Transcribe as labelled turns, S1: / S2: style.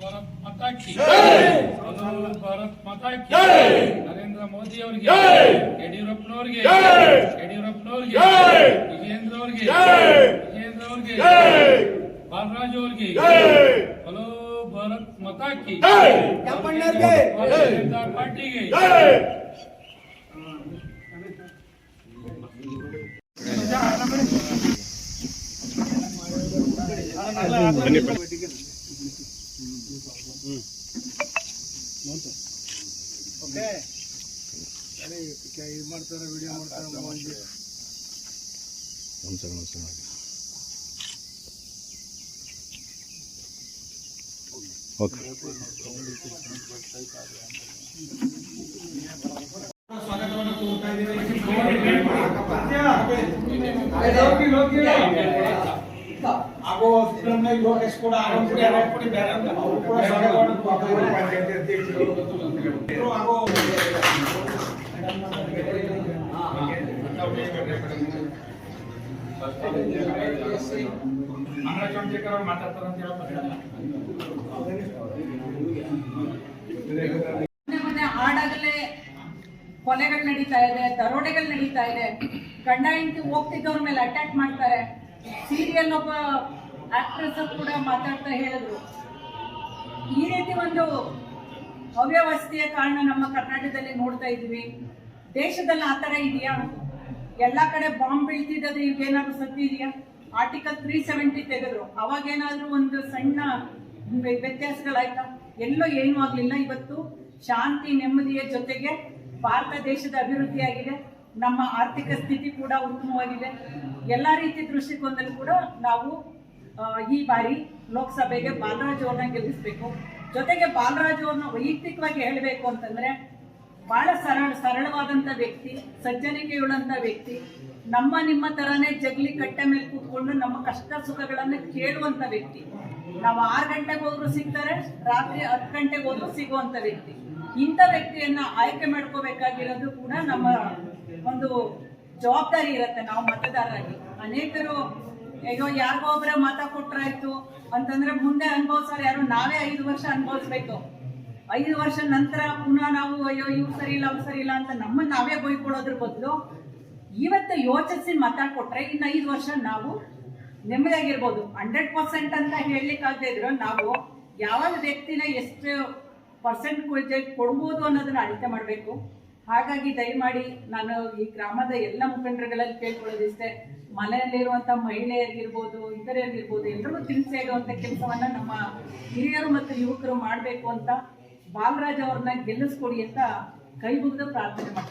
S1: ಭಾರತ್ ಮಾತಾ ಕಿ ಹಲೋ ಭಾರತ್ ಮಾತಾ ಕಿ ನರೇಂದ್ರ ಮೋದಿ ಅವರಿಗೆ ಯಡಿಯೂರಪ್ಪನವ್ರಿಗೆ ಯಡಿಯೂರಪ್ಪನವ್ರಿಗೆ ವಿಜೇಂದ್ರ ಅವ್ರಿಗೆ ವಿಜೇಂದ್ರ ಅವ್ರಿಗೆ ಬಾಲರಾಜ್ ಅವ್ರಿಗೆ ಹಲೋ ಭಾರತ್ ಮಾತಾ ಕಿ
S2: ಕೆಂಪಣ್ಣವ್ರಿಗೆ.
S1: ಭಾರತೀಯ ಜನತಾ ಪಾರ್ಟಿಗೆ
S2: ಇದು ಮಾಡ್ತಾರೆ ವಿಡಿಯೋ ಮಾಡ್ತಾರೆ ಸ್ವಾಗತವನ್ನು ಕೋರ್ತಾ ಹಾಗೂ ಸಿದ್ದರಾಮಯ್ಯ ಲೋಕೇಶ್ ಕೂಡ ಅವರು ಕೂಡ ಸ್ವಾಗತವನ್ನು ಕೋರ್ತಾ ಹಾಗೂ
S1: ಮಂಗಳ ಚಂದ್ರಶೇಖರ್ ಅವ್ರು ಮಾತಾಡ್ತಾರೆ ಅಂತ ಹೇಳಕ್
S3: ಹಾಡಾಗಲೇ ಕೊಲೆಗಳು ನಡೀತಾ ಇದೆ, ದರೋಡೆಗಳು ನಡೀತಾ ಇದೆ. ಗಂಡ ಹೆಂಡತಿ ಹೋಗ್ತಿದ್ದವ್ರ ಮೇಲೆ ಅಟ್ಯಾಕ್ ಮಾಡ್ತಾರೆ. ಸೀರಿಯಲ್ ಒಬ್ಬ ಆಕ್ಟ್ರೆಸ್ ಕೂಡ ಮಾತಾಡ್ತಾ ಹೇಳಿದ್ರು. ಈ ರೀತಿ ಒಂದು ಅವ್ಯವಸ್ಥೆಯ ಕಾರಣ ನಮ್ಮ ಕರ್ನಾಟಕದಲ್ಲಿ ನೋಡ್ತಾ ಇದ್ವಿ ದೇಶದಲ್ಲಿ ಆ ಥರ ಇದೆಯಾ? ಎಲ್ಲ ಕಡೆ ಬಾಂಬ್ ಬೀಳ್ತಿದ್ದದು ಈಗೇನಾದ್ರು ಸತ್ಯ ಇದೆಯಾ? ಆರ್ಟಿಕಲ್ ತ್ರೀ ಸೆವೆಂಟಿ ತೆಗೆದ್ರು. ಅವಾಗೇನಾದ್ರೂ ಒಂದು ಸಣ್ಣ ವ್ಯ- ವ್ಯತ್ಯಾಸಗಳಾಯ್ತಾ? ಎಲ್ಲೋ ಏನೂ ಆಗ್ಲಿಲ್ಲ ಇವತ್ತು. ಶಾಂತಿ, ನೆಮ್ಮದಿಯ ಜೊತೆಗೆ ಭಾರತ ದೇಶದ ಅಭಿವೃದ್ಧಿಯಾಗಿದೆ ನಮ್ಮ ಆರ್ಥಿಕ ಸ್ಥಿತಿ ಕೂಡ ಉತ್ತಮವಾಗಿದೆ. ಎಲ್ಲ ರೀತಿ ದೃಷ್ಟಿಕೋನದಲ್ಲಿ ಕೂಡ ನಾವು ಈ ಬಾರಿ ಲೋಕಸಭೆಗೆ ಬಾಲರಾಜ್ ಅವ್ರನ್ನ ಗೆಲ್ಲಿಸ್ಬೇಕು. ಜೊತೆಗೆ ಬಾಲರಾಜ್ ಅವ್ರನ್ನ ವೈಯಕ್ತಿಕವಾಗಿ ಹೇಳಬೇಕು ಅಂತಂದ್ರೆ ಬಹಳ ಸರಳ ಸರಳವಾದಂಥ ವ್ಯಕ್ತಿ ಸಜ್ಜನಿಕೆಯುಳ್ಳಂಥ ವ್ಯಕ್ತಿ, ನಮ್ಮ ನಿಮ್ಮ ತರಾನೇ ಜಗಲಿ ಕಟ್ಟೆ ಮೇಲೆ ಕೂತ್ಕೊಂಡು ನಮ್ಮ ಕಷ್ಟ ಸುಖಗಳನ್ನು ಕೇಳುವಂತ ವ್ಯಕ್ತಿ. ನಾವು ಆರು ಗಂಟೆಗೆ ಹೋದ್ರು ಸಿಗ್ತಾರೆ, ರಾತ್ರಿ ಹತ್ತು ಗಂಟೆಗೆ ಹೋದ್ರು ಸಿಗುವಂಥ ವ್ಯಕ್ತಿ. ಇಂಥ ವ್ಯಕ್ತಿಯನ್ನ ಆಯ್ಕೆ ಮಾಡ್ಕೋಬೇಕಾಗಿರೋದು ಕೂಡ ನಮ್ಮ ಒಂದು ಜವಾಬ್ದಾರಿ ಇರುತ್ತೆ ನಾವು ಮತದಾರರಾಗಿ. ಅನೇಕರು, ಅಯ್ಯೋ, ಯಾರಿಗೋ ಒಬ್ಬರ ಮತ ಕೊಟ್ರಾಯ್ತು ಅಂತಂದ್ರೆ ಮುಂದೆ ಅನುಭವಿಸೋರು ಯಾರು? ನಾವೇ ಐದು ವರ್ಷ ಅನುಭವಿಸ್ಬೇಕು. ಐದು ವರ್ಷ ನಂತರ ಪುನಃ ನಾವು, ಅಯ್ಯೋ ಇವ್ ಸರಿ ಇಲ್ಲ ಅವ್ ಸರಿ ಇಲ್ಲ ಅಂತ ನಮ್ಮನ್ನ ನಾವೇ ಬೈಕೊಳ್ಳೋದ್ರ ಬದಲು ಇವತ್ತು ಯೋಚಿಸಿ ಮತ ಕೊಟ್ರೆ ಇನ್ನು ಐದು ವರ್ಷ ನಾವು ನೆಮ್ಮದಿಯಾಗಿರ್ಬೋದು. ಹಂಡ್ರೆಡ್ ಪರ್ಸೆಂಟ್ ಅಂತ ಹೇಳಲಿಕ್ಕಾಗದೇ ಇದ್ರು ನಾವು ಯಾವ ವ್ಯಕ್ತಿನ ಎಷ್ಟು ಪರ್ಸೆಂಟ್ ಕೊಡ್ಬೋದು ಅನ್ನೋದನ್ನ ಅಳತೆ ಮಾಡಬೇಕು. ಹಾಗಾಗಿ ದಯಮಾಡಿ ನಾನು ಈ ಗ್ರಾಮದ ಎಲ್ಲ ಮುಖಂಡರುಗಳಲ್ಲಿ ಕೇಳ್ಕೊಳ್ಳೋದಿಷ್ಟೇ, ಮನೆಯಲ್ಲಿರುವಂಥ ಮಹಿಳೆಯರಿಗಿರ್ಬೋದು ಇತರರಿಗಿರ್ಬೋದು ಎಲ್ಲರಿಗೂ ತಿಳಿಸಿ ಹೇಳುವಂಥ ಕೆಲಸವನ್ನ ನಮ್ಮ ಹಿರಿಯರು ಮತ್ತು ಯುವಕರು ಮಾಡಬೇಕು ಅಂತ ಬಾಲರಾಜ್ ಅವ್ರನ್ನ ಗೆಲ್ಲಿಸ್ಕೊಡಿ ಅಂತ ಕೈ ಮುಗಿದು ಪ್ರಾರ್ಥನೆ ಮಾಡ್ತೀನಿ.